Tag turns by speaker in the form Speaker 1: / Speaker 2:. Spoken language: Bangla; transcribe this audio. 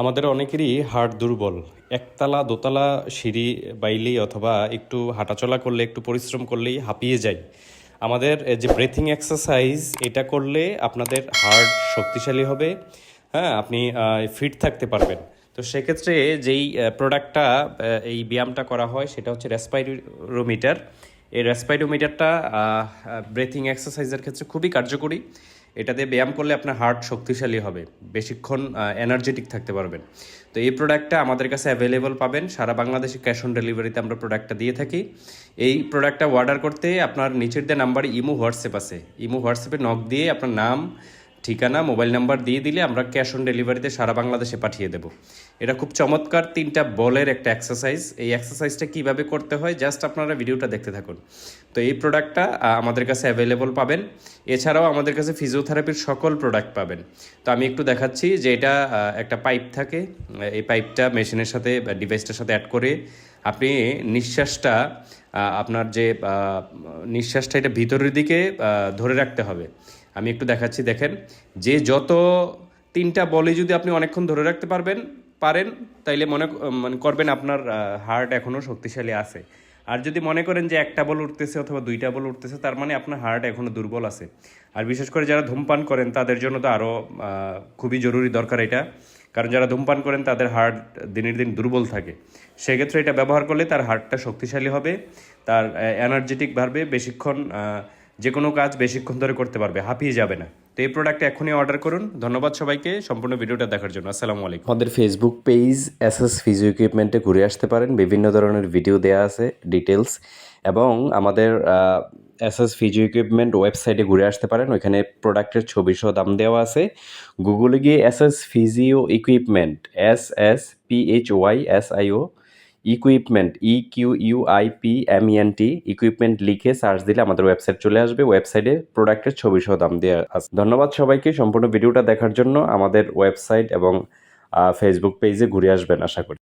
Speaker 1: আমাদের অনেকেরই হার্ট দুর্বল। একতলা, দোতলা সিঁড়ি বাইলেই অথবা একটু হাঁটাচলা করলে, একটু পরিশ্রম করলেই হাঁপিয়ে যায় আমাদের যে ব্রেথিং এক্সারসাইজ এটা করলে আপনাদের হার্ট শক্তিশালী হবে হ্যাঁ আপনি ফিট থাকতে পারবেন। তো সেক্ষেত্রে যেই প্রোডাক্টটা এই ব্যায়ামটা করা হয়, সেটা হচ্ছে রেসপাইরোমিটার এই রেসপাইরোমিটারটা ব্রেথিং এক্সারসাইজের ক্ষেত্রে খুবই কার্যকরী। এটা দিয়ে ব্যায়াম করলে আপনার হার্ট শক্তিশালী হবে, বেশিক্ষণ এনার্জেটিক থাকতে পারবেন। তো এই প্রোডাক্টটা আমাদের কাছে অ্যাভেলেবল পাবেন, সারা বাংলাদেশে ক্যাশ অন ডেলিভারিতে আমরা প্রোডাক্টটা দিয়ে থাকি। এই প্রোডাক্টটা অর্ডার করতে আপনার নিচের দিয়ে নাম্বার ইমো হোয়াটসঅ্যাপ আছে, ইমো হোয়াটসঅ্যাপে নক দিয়ে আপনার নাম ঠিকানা, মোবাইল নাম্বার দিয়ে দিলে আমরা ক্যাশ অন ডেলিভারিতে সারা বাংলাদেশে পাঠিয়ে দেব। এটা খুব চমৎকার তিনটা বলের একটা এক্সারসাইজ এই এক্সারসাইজটা কীভাবে করতে হয় জাস্ট আপনারা ভিডিওটা দেখতে থাকুন। তো এই প্রোডাক্টটা আমাদের কাছে অ্যাভেলেবল পাবেন। এছাড়াও আমাদের কাছে ফিজিওথেরাপির সকল প্রোডাক্ট পাবেন। তো আমি একটু দেখাচ্ছি যে এটা একটা পাইপ থাকে। এই পাইপটা মেশিনের সাথে ডিভাইসটার সাথে অ্যাড করে আপনি নিঃশ্বাসটা আপনার যে নিঃশ্বাসটা এটা ভিতরের দিকে ধরে রাখতে হবে। আমি একটু দেখাচ্ছি, দেখেন। যে যত তিনটা বলে যদি আপনি অনেকক্ষণ ধরে রাখতে পারবেন, পারেন, তাইলে মনে মানে করবেন আপনার হার্ট এখনও শক্তিশালী আছে। আর যদি মনে করেন যে একটা বল উঠতেছে অথবা দুইটা বল উঠতেছে, তার মানে আপনার হার্ট এখনও দুর্বল আছে। আর বিশেষ করে যারা ধূমপান করেন, তাদের জন্য তো আরও খুবই জরুরি দরকার এটা। কারণ যারা ধূমপান করেন, তাদের হার্ট দিনের দিন দুর্বল থাকে। সেক্ষেত্রে এটা ব্যবহার করলে তার হার্টটা শক্তিশালী হবে, তার এনার্জেটিক বাড়বে। বেশিক্ষণ যে কোনো কাজ বেশিক্ষণ ধরে করতে পারবে, হাঁপিয়ে যাবে না। তো এই প্রোডাক্ট এখনই অর্ডার করুন। ধন্যবাদ সবাইকে। সম্পূর্ণ ভিডিওটা দেখার জন্য। আসসালামু আলাইকুম।
Speaker 2: আমাদের Facebook page S S physio ইকুইপমেন্টে ঘুরে আসতে পারেন। বিভিন্ন ধরনের ভিডিও দেওয়া আছে ডিটেলস এবং আমাদের এস এস ফিজিও ইকুইপমেন্ট ওয়েবসাইটে ঘুরে আসতে পারেন। ওইখানে প্রোডাক্টের ছবি সহ দাম দেওয়া আছে। গুগলে গিয়ে S S physio equipment S S P H Y S I O equipment E Q U I P M N T equipment লিখে সার্চ দিলে আমাদের ওয়েবসাইট চলে আসবে। ওয়েবসাইটে প্রোডাক্টের ছবি সহ দাম দেওয়া আছে। ধন্যবাদ সবাইকে সম্পূর্ণ ভিডিওটা দেখার জন্য। আমাদের ওয়েবসাইট এবং ফেসবুক পেজে ঘুরে আসবেন, আশা করি।